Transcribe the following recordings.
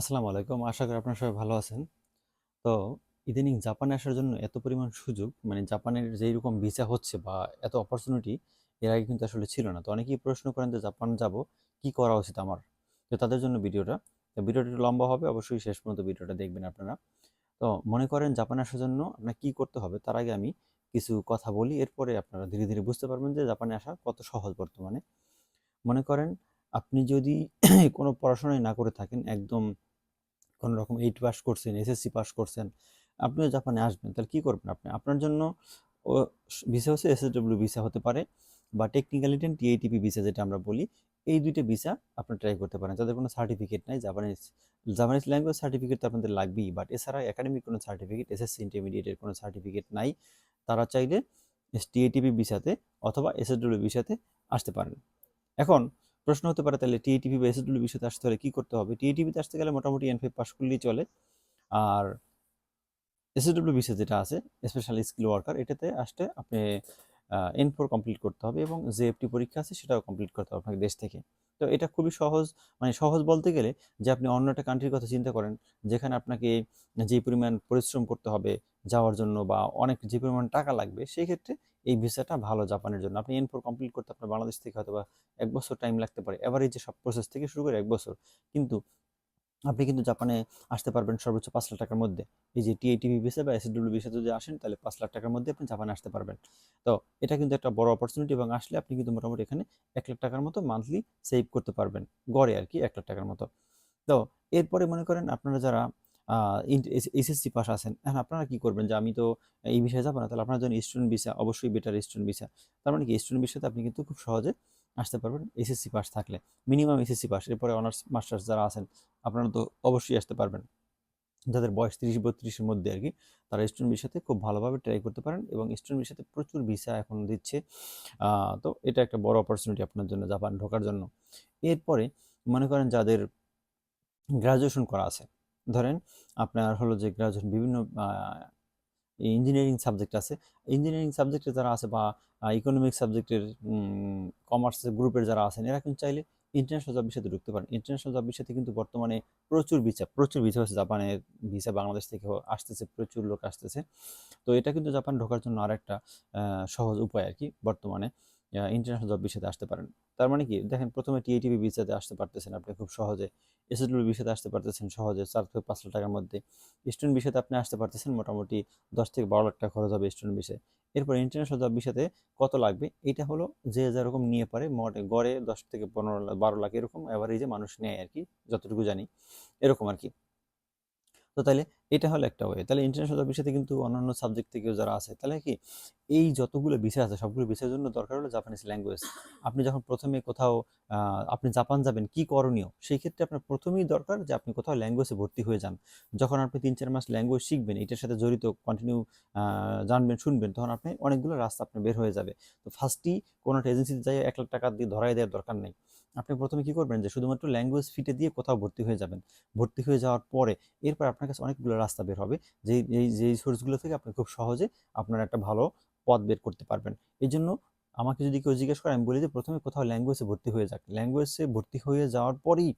আসসালামু আলাইকুম। আশা করি আপনারা সবাই ভালো আছেন। তো ইদানিং জাপানে আসার জন্য এত পরিমাণ সুযোগ মানে জাপানের যেই রকম ভিসা হচ্ছে বা এত অপরচুনিটি এর আগে কিন্তু আসলে ছিল না। তো অনেকেই প্রশ্ন করেন যে জাপান যাব, কি করা উচিত আমার? তো তাদের জন্য ভিডিওটা। তো ভিডিওটা লম্বা হবে, অবশ্যই শেষ পর্যন্ত ভিডিওটা দেখবেন আপনারা। তো মনে করেন জাপানে আসার জন্য আপনার কি করতে হবে, তার আগে আমি কিছু কথা বলি, এরপরে আপনারা ধীরে ধীরে বুঝতে পারবেন যে জাপানে আসা কত সহজ বর্তমানে। মনে করেন আপনি যদি কোনো পড়াশোনাই না করে থাকেন, একদম কোনো রকম এইট পাস করছেন এসএসসি পাস করছেন, আপনিও জাপানে আসবেন, তাহলে কী করবেন আপনি? আপনার জন্য ভিসা হচ্ছে এসএসডব্লিউ ভিসা হতে পারে বা টেকনিক্যাল ইন্টেন টিএটিপি ভিসা যেটা আমরা বলি, এই দুইটা ভিসা আপনি ট্রাই করতে পারেন। যাদের কোনো সার্টিফিকেট নাই জাপানিজ জাপানিজ ল্যাঙ্গুয়েজ সার্টিফিকেট তো আপনাদের লাগবেই বাট এছাড়া একাডেমিক কোনো সার্টিফিকেট এসএসসি ইন্টারমিডিয়েটের কোনো সার্টিফিকেট নাই, তারা চাইলে টিএটিপি ভিসাতে অথবা এসএসডব্লিউ ভিসাতে আসতে পারেন। এখন প্রশ্ন হতে পারে, তাহলে টিএটিভি বা এসএসডব্লিউ বিষয়তে আসতে হলে কী করতে হবে? টিএটিভিতে আসতে গেলে মোটামুটি এন ফাইভ পাস করলেই চলে। আর এসএসডব্লিউ বিষয় যেটা আছে স্পেশাল স্কিল ওয়ার্কার এটাতে আসতে আপনি এন ফোর কমপ্লিট করতে হবে এবং যে এফটি পরীক্ষা আছে, সেটাও কমপ্লিট করতে হবে আপনাকে দেশ থেকে। তো এটা খুবই সহজ মানে সহজ বলতে গেলে যে আপনি অন্য একটা কান্ট্রির কথা চিন্তা করেন, যেখানে আপনাকে যে পরিমাণ পরিশ্রম করতে হবে যাওয়ার জন্য বা অনেক যে পরিমাণ টাকা লাগবে, সেই ক্ষেত্রে এই ভিসাটা ভালো জাপানের জন্য। আপনি এন ফোর কমপ্লিট করতে আপনার বাংলাদেশ থেকে হয়তো বা এক বছর টাইম লাগতে পারে। এভারেজ সব প্রসেস থেকে শুরু করে এক বছর। কিন্তু আপনি কিন্তু জাপানে আসতে পারবেন সর্বোচ্চ পাঁচ লাখ টাকার মধ্যে। এই যে টিআইটিভি ভিসা বা এসডব্লিউ ভিসা যদি আসেন, তাহলে পাঁচ লাখ টাকার মধ্যে আপনি জাপানে আসতে পারবেন। তো এটা কিন্তু একটা বড় অপরচুনিটি এবং আসলে আপনি কিন্তু মোটামুটি এখানে এক লাখ টাকার মতো মান্থলি সেভ করতে পারবেন। গড়ে আর কি এক লাখ টাকার মতো। তো এরপরে মনে করেন আপনারা যারা এসএসসি পাস আছেন, এখন আপনারা কি করবেন? যে আমি তো এই বিষয়ে যাব না, তাহলে আপনার জন্য স্টুডেন্ট ভিসা অবশ্যই বেটার স্টুডেন্ট ভিসা তার মানে কি? স্টুডেন্ট ভিসাতে আপনি কিন্তু খুব সহজে আসতে পারবেন এসএসসি পাস থাকলে। মিনিমাম এসএসসি পাস এরপরে অনার্স মাস্টার্স যারা আছেন, আপনারা তো অবশ্যই আসতে পারবেন। যাদের বয়স তিরিশ, বত্রিশের মধ্যে আর কি, তারা স্টুডেন্ট ভিসাতে খুব ভালোভাবে ট্রাই করতে পারেন এবং স্টুডেন্ট ভিসাতে প্রচুর ভিসা এখন দিচ্ছে। তো এটা একটা বড় অপরচুনিটি আপনার জন্য জাপান ঢোকার জন্য। এরপরে মনে করেন যাদের গ্রাজুয়েশন করা আছে, ধরেন আপনার হলো যে গ্রাজুয়েশন বিভিন্ন ইঞ্জিনিয়ারিং সাবজেক্ট আছে। ইঞ্জিনিয়ারিং সাবজেক্টে যারা আছে বা ইকোনমিক সাবজেক্টের কমার্সের গ্রুপের যারা আছেন, এরা কিন্তু চাইলে ইন্টারন্যাশনাল জব ভিসাতে ঢুকতে পারেন। ইন্টারন্যাশনাল জব ভিসাতে কিন্তু বর্তমানে প্রচুর ভিসা প্রচুর ভিসা হচ্ছে জাপানের ভিসা বাংলাদেশ থেকে আসতেছে, প্রচুর লোক আসতেছে। তো এটা কিন্তু জাপান ঢোকার জন্য আর একটা সহজ উপায় আর কি বর্তমানে। ইন্টারন্যাশনাল জব ভিসাতে আসতে পারেন। তার মানে কি? দেখেন, প্রথমে টিএটিভি ভিসাতে আসতে পারতেছেন আপনি খুব সহজে। এসএসডব্লিউ ভিসাতে আসতে পারতেছেন সহজে, চার থেকে পাঁচ লাখ টাকার মধ্যে। স্টুডেন্ট ভিসাতে আপনি আসতে পারতেছেন মোটামুটি দশ থেকে বারো লাখ টাকা খরচ হবে স্টুডেন্ট ভিসায় এরপর ইন্টারন্যাশনাল জব ভিসাতে কত লাগবে? এটা হলো যে যেরকম নিয়ে পারে, মোটে গড়ে দশ থেকে পনেরো লাখ, বারো লাখ এরকম অ্যাভারেজে মানুষ নেয় আর কি, যতটুকু জানি। এরকম আর কি। তো তাহলে এটা হলো একটা ওয়ে তাহলে ইন্টারন্যাশনাল বিষয়তে কিন্তু অন্যান্য সাবজেক্ট থেকেও যারা আছে, তাহলে কি এই যতগুলো বিষয় আছে, সবগুলো বিষয়ের জন্য দরকার হলো জাপানিজ ল্যাঙ্গুয়েজ আপনি যখন প্রথমে কোথাও আপনি জাপান যাবেন, কি করণীয়? সেই ক্ষেত্রে আপনার প্রথমেই দরকার যে আপনি কোথাও ল্যাঙ্গুয়েজে ভর্তি হয়ে যান। যখন আপনি তিন চার মাস ল্যাঙ্গুয়েজ শিখবেন, এটার সাথে জড়িত কন্টিনিউ জানবেন, শুনবেন, তখন আপনি অনেকগুলো রাস্তা আপনি বের হয়ে যাবে। তো ফার্স্টই কোনো একটা এজেন্সিতে যাই এক লাখ টাকা দিয়ে ধরাই দেওয়ার দরকার নেই। আপনি প্রথমে কি করবেন যে শুধুমাত্র ল্যাঙ্গুয়েজ ফিটে দিয়ে কোথাও ভর্তি হয়ে যাবেন। ভর্তি হয়ে যাওয়ার পরে, এরপর আপনার কাছে অনেকগুলো রাস্তা বের হবে। যেই এই যেই সোর্সগুলো থেকে আপনি খুব সহজে আপনার একটা ভালো পথ বের করতে পারবেন। এই জন্য আমাকে যদি কেউ জিজ্ঞেস করে, আমি বলি যে, প্রথমে কোথাও ল্যাঙ্গুয়েজে ভর্তি হয়ে যাক। ল্যাঙ্গুয়েজে ভর্তি হয়ে যাওয়ার পরেই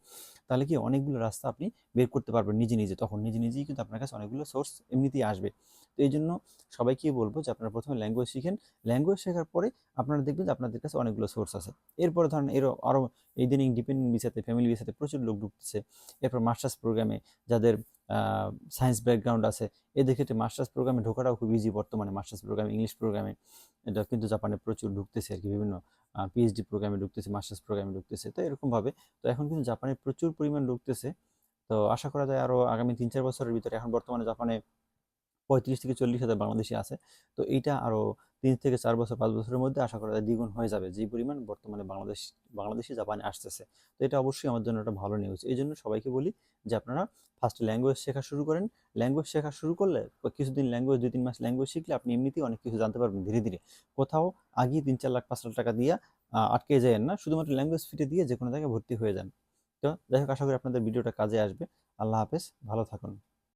তাহলে কি অনেকগুলো রাস্তা আপনি বের করতে পারবেন নিজে নিজে, তখন নিজে নিজেই কিন্তু আপনার কাছে অনেকগুলো সোর্স এমনিতেই আসবে। তো এই জন্য সবাইকে বলব যে, আপনারা প্রথমে ল্যাঙ্গুয়েজ শিখেন। ল্যাঙ্গুয়েজ শেখার পরে আপনারা দেখবেন যে, আপনাদের কাছে অনেকগুলো সোর্স আছে। এরপরে ধরেন এরও আরও এই দিন ইন্ডিপেন্ডেন্ট ভিসাতে ফ্যামিলি ভিসাতে প্রচুর লোক ঢুকতেছে। এরপর মাস্টার্স প্রোগ্রামে যাদের সায়েন্স ব্যাকগ্রাউন্ড আছে। এদের ক্ষেত্রে মাস্টার্স প্রোগ্রামে ঢোকাটাও খুব ইজি বর্তমানে মাস্টার্স প্রোগ্রামে ইংলিশ প্রোগ্রামে এটা কিন্তু জাপানে প্রচুর ঢুকতেছে আর কি, বিভিন্ন পিএইচডি প্রোগ্রামে ঢুকতেছে মাস্টার্স প্রোগ্রামে ঢুকতেছে। তো এরকমভাবে, তো এখন কিন্তু জাপানে প্রচুর পরিমাণ ঢুকতেছে। তো আশা করা যায় আরও আগামী তিন চার বছরের ভিতরে, এখন বর্তমানে জাপানে পঁয়ত্রিশ থেকে চল্লিশ হাজার বাংলাদেশি আছে। তো এইটা আরও তিন থেকে চার বছর, পাঁচ বছরের মধ্যে আশা করা যায় দ্বিগুণ হয়ে যাবে। যে পরিমাণ বর্তমানে বাংলাদেশ, বাংলাদেশি জাপানে আসতেছে। তো এটা অবশ্যই আমার জন্য একটা ভালো নিউজ এই জন্য সবাইকে বলি যে আপনারা ফার্স্ট ল্যাঙ্গুয়েজ শেখা শুরু করেন। ল্যাঙ্গুয়েজ শেখা শুরু করলে কিছুদিন ল্যাঙ্গুয়েজ দুই, তিন মাস ল্যাঙ্গুয়েজ শিখলে আপনি এমনিতেই অনেক কিছু জানতে পারবেন ধীরে ধীরে। কোথাও আগে তিন, চার লাখ, পাঁচ লাখ টাকা দিয়ে আটকে যায় না। শুধুমাত্র ল্যাঙ্গুয়েজ ফিটে দিয়ে যে কোনো জায়গায় ভর্তি হয়ে যান। তো যাই হোক, আশা করি আপনাদের ভিডিওটা কাজে আসবে। আল্লাহ হাফেজ। ভালো থাকুন।